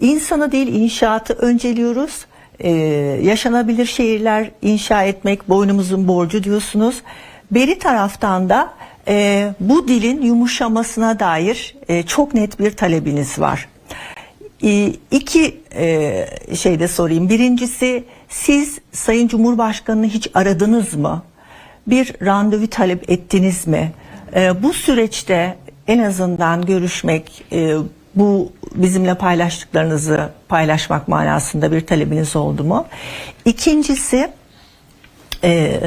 insanı değil inşaatı önceliyoruz. Ee, yaşanabilir şehirler inşa etmek boynumuzun borcu diyorsunuz. Beri taraftan da e, bu dilin yumuşamasına dair e, çok net bir talebiniz var. E, iki e, şey de sorayım. Birincisi siz Sayın Cumhurbaşkanı'nı hiç aradınız mı? Bir randevu talep ettiniz mi? E, bu süreçte en azından görüşmek, e, bu bizimle paylaştıklarınızı paylaşmak manasında bir talebiniz oldu mu? İkincisi e,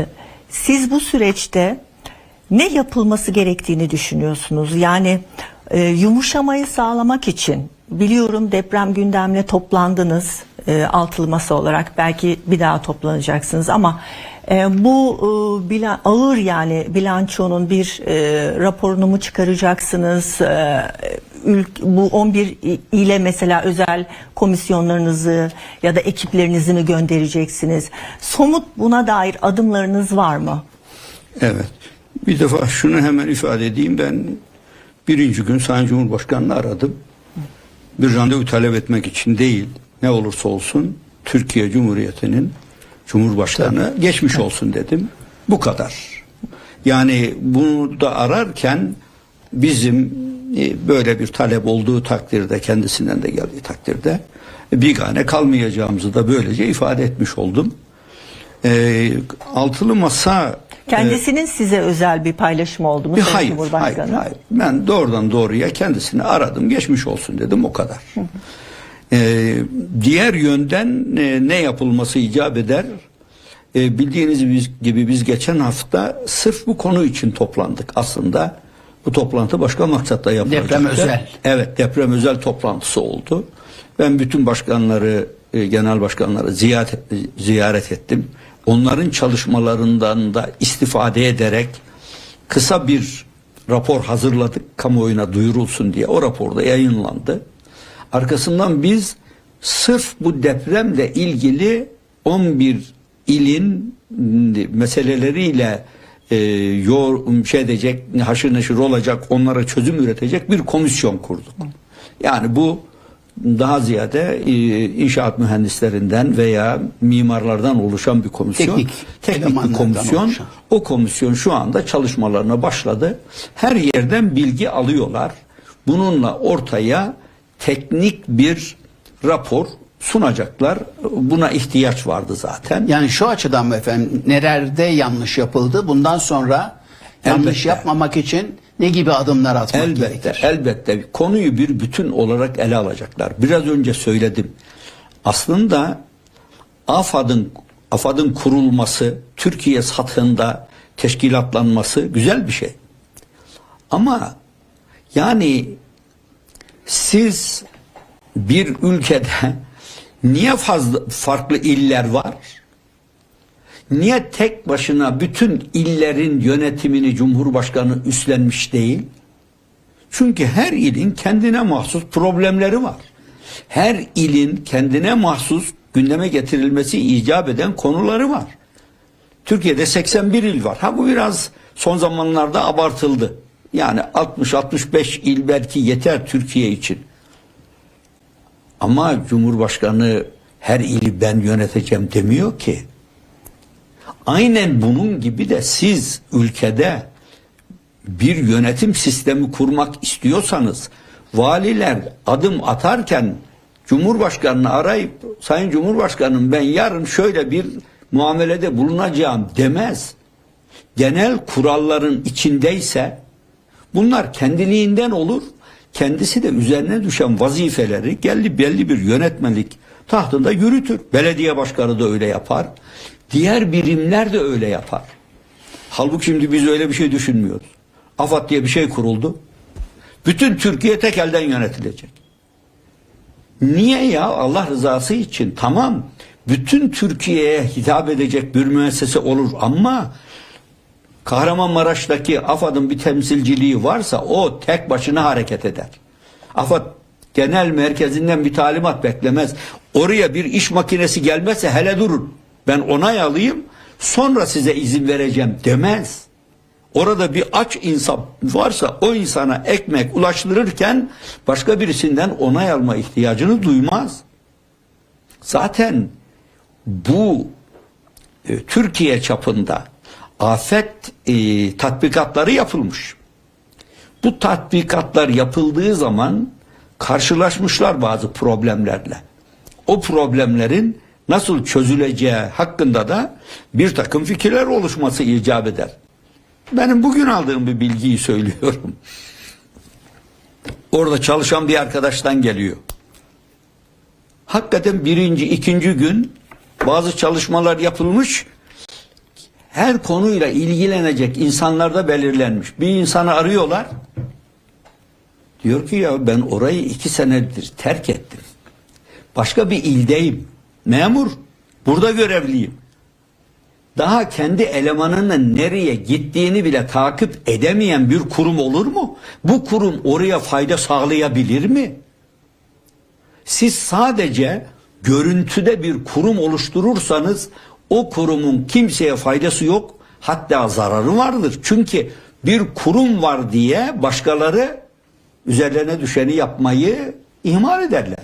siz bu süreçte ne yapılması gerektiğini düşünüyorsunuz? Yani e, yumuşamayı sağlamak için biliyorum deprem gündemine toplandınız e, altılı masa olarak belki bir daha toplanacaksınız ama e, bu e, bilan, ağır yani bilançonun bir e, raporunu mu çıkaracaksınız? E, ülk, bu 11 i- ile mesela özel komisyonlarınızı ya da ekiplerinizi mi göndereceksiniz? Somut buna dair adımlarınız var mı? Evet. Bir defa şunu hemen ifade edeyim. Ben birinci gün Sayın Cumhurbaşkanı'nı aradım. Bir randevu talep etmek için değil, ne olursa olsun Türkiye Cumhuriyeti'nin Cumhurbaşkanı geçmiş olsun dedim. Bu kadar. Yani bunu da ararken bizim e, böyle bir talep olduğu takdirde kendisinden de geldiği takdirde bigane kalmayacağımızı da böylece ifade etmiş oldum. E, altılı masa Kendisinin size özel bir paylaşım oldu mu bir Sayın hayır, Cumhurbaşkanı? hayır, hayır. Ben doğrudan doğruya kendisini aradım, geçmiş olsun dedim o kadar. Ee, diğer yönden e, ne yapılması icap eder? Ee, bildiğiniz gibi biz geçen hafta sırf bu konu için toplandık. Aslında bu toplantı başka maksatta yapılacaktı. Deprem özel. Evet, deprem özel toplantısı oldu. Ben bütün başkanları, e, genel başkanları ziyaret, ziyaret ettim. Onların çalışmalarından da istifade ederek kısa bir rapor hazırladık kamuoyuna duyurulsun diye. O raporda yayınlandı. Arkasından biz sırf bu depremle ilgili 11 ilin meseleleriyle e, yor, şey edecek, haşır neşir olacak, onlara çözüm üretecek bir komisyon kurduk. Yani bu daha ziyade e, inşaat mühendislerinden veya mimarlardan oluşan bir komisyon. Teknik teknik bir komisyon. oluşan. O komisyon şu anda çalışmalarına başladı. Her yerden bilgi alıyorlar. Bununla ortaya teknik bir rapor sunacaklar. Buna ihtiyaç vardı zaten. Yani şu açıdan mı efendim nerede yanlış yapıldı bundan sonra yanlış Elbette. yapmamak için ne gibi adımlar atmak Elbette, gerekir? elbette konuyu bir bütün olarak ele alacaklar. Biraz önce söyledim. Aslında AFAD'ın AFAD'ın kurulması, Türkiye satında teşkilatlanması güzel bir şey. Ama yani siz bir ülkede niye fazla farklı iller var? Niye tek başına bütün illerin yönetimini Cumhurbaşkanı üstlenmiş değil? Çünkü her ilin kendine mahsus problemleri var. Her ilin kendine mahsus gündeme getirilmesi icap eden konuları var. Türkiye'de 81 il var. Ha bu biraz son zamanlarda abartıldı. Yani 60-65 il belki yeter Türkiye için. Ama Cumhurbaşkanı her ili ben yöneteceğim demiyor ki. Aynen bunun gibi de siz ülkede bir yönetim sistemi kurmak istiyorsanız valiler adım atarken Cumhurbaşkanını arayıp Sayın Cumhurbaşkanım ben yarın şöyle bir muamelede bulunacağım demez. Genel kuralların içindeyse bunlar kendiliğinden olur. Kendisi de üzerine düşen vazifeleri geldi belli bir yönetmelik tahtında yürütür. Belediye başkanı da öyle yapar. Diğer birimler de öyle yapar. Halbuki şimdi biz öyle bir şey düşünmüyoruz. AFAD diye bir şey kuruldu. Bütün Türkiye tek elden yönetilecek. Niye ya Allah rızası için tamam bütün Türkiye'ye hitap edecek bir müessese olur ama Kahramanmaraş'taki AFAD'ın bir temsilciliği varsa o tek başına hareket eder. AFAD genel merkezinden bir talimat beklemez. Oraya bir iş makinesi gelmezse hele durun. Ben onay alayım sonra size izin vereceğim demez. Orada bir aç insan varsa o insana ekmek ulaştırırken başka birisinden onay alma ihtiyacını duymaz. Zaten bu e, Türkiye çapında afet e, tatbikatları yapılmış. Bu tatbikatlar yapıldığı zaman karşılaşmışlar bazı problemlerle. O problemlerin nasıl çözüleceği hakkında da bir takım fikirler oluşması icap eder. Benim bugün aldığım bir bilgiyi söylüyorum. Orada çalışan bir arkadaştan geliyor. Hakikaten birinci, ikinci gün bazı çalışmalar yapılmış. Her konuyla ilgilenecek insanlarda belirlenmiş. Bir insanı arıyorlar. Diyor ki ya ben orayı iki senedir terk ettim. Başka bir ildeyim. Memur. Burada görevliyim. Daha kendi elemanının nereye gittiğini bile takip edemeyen bir kurum olur mu? Bu kurum oraya fayda sağlayabilir mi? Siz sadece görüntüde bir kurum oluşturursanız o kurumun kimseye faydası yok hatta zararı vardır. Çünkü bir kurum var diye başkaları üzerlerine düşeni yapmayı ihmal ederler.